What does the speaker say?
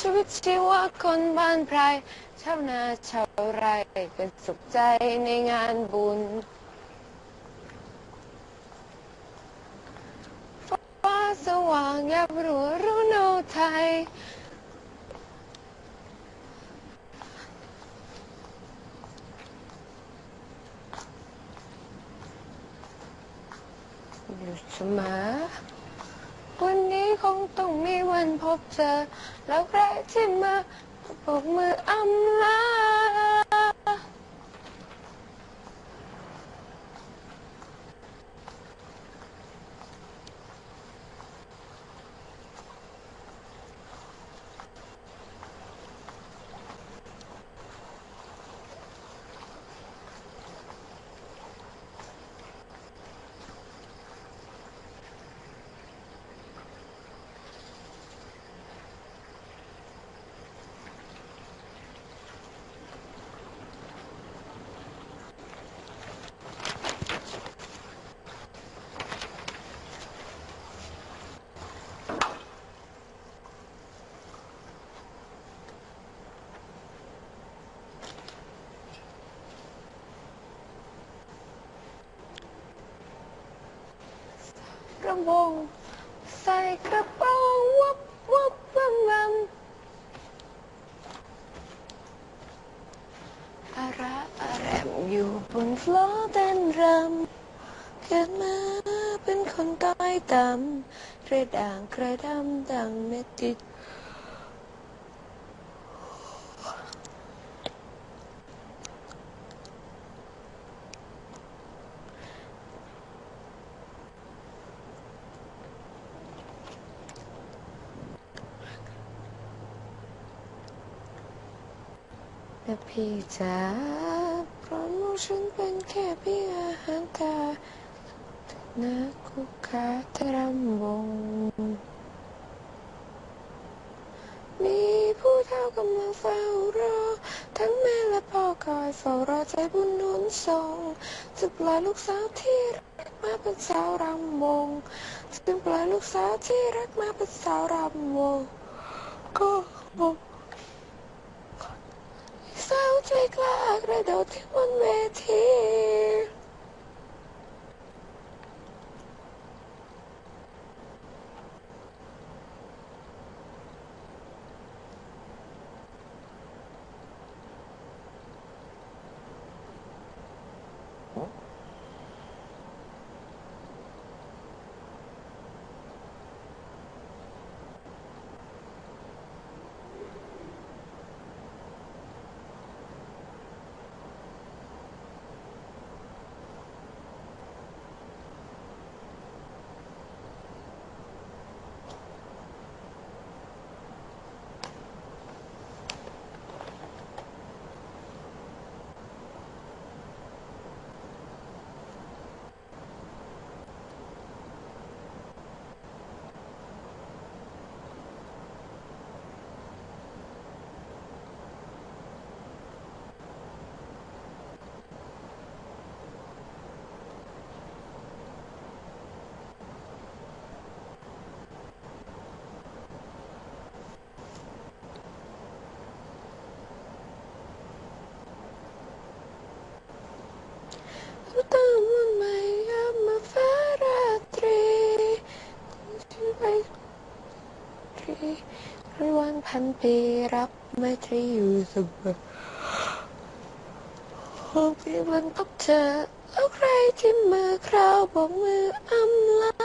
ชีวิตชีวาคนบ้านไพรชาวนาชาวไร่เป็นสุขใจในงานบุญฟ้าสว่างยับรู้รู้โนไทยอยู่เสมอ คงต้องมีวันพบเจอ แล้วใครที่มาปรบมืออำลา กระบงใส่กระเป๋าวับวับวับวับอาระอาแรมอยู่บนฟลอร์เต้นรำเกิดมาเป็นคนต้อยต่ำกระด่างกระดำดังเม็ดติด แต่พี่จ๋าเพราะลูกฉันเป็นแค่เพี่อาหารตานะคุกขาทรำวงมีผู้เฒ่ากำลังเฝ้ารอ ทั้งแม่และพ่อคอยเฝ้ารอใจบุญนุนส่งจะปล่อยลูกสาวที่รักมาเป็นสาวรำวงจึงปล่อยลูกสาวที่รักมาเป็นสาวรำวงก็บอ กสาวใจกล้ากระโดดขึ้นบนเวที ตั้งวันใหม่ยามมาฟ้าราตรีฉันไปต รีร้อยวันพันปีรับไมตรีอยู่เสมอหกปีวันพบเธอแล้วใครที่มือคราวบอกมืออำลา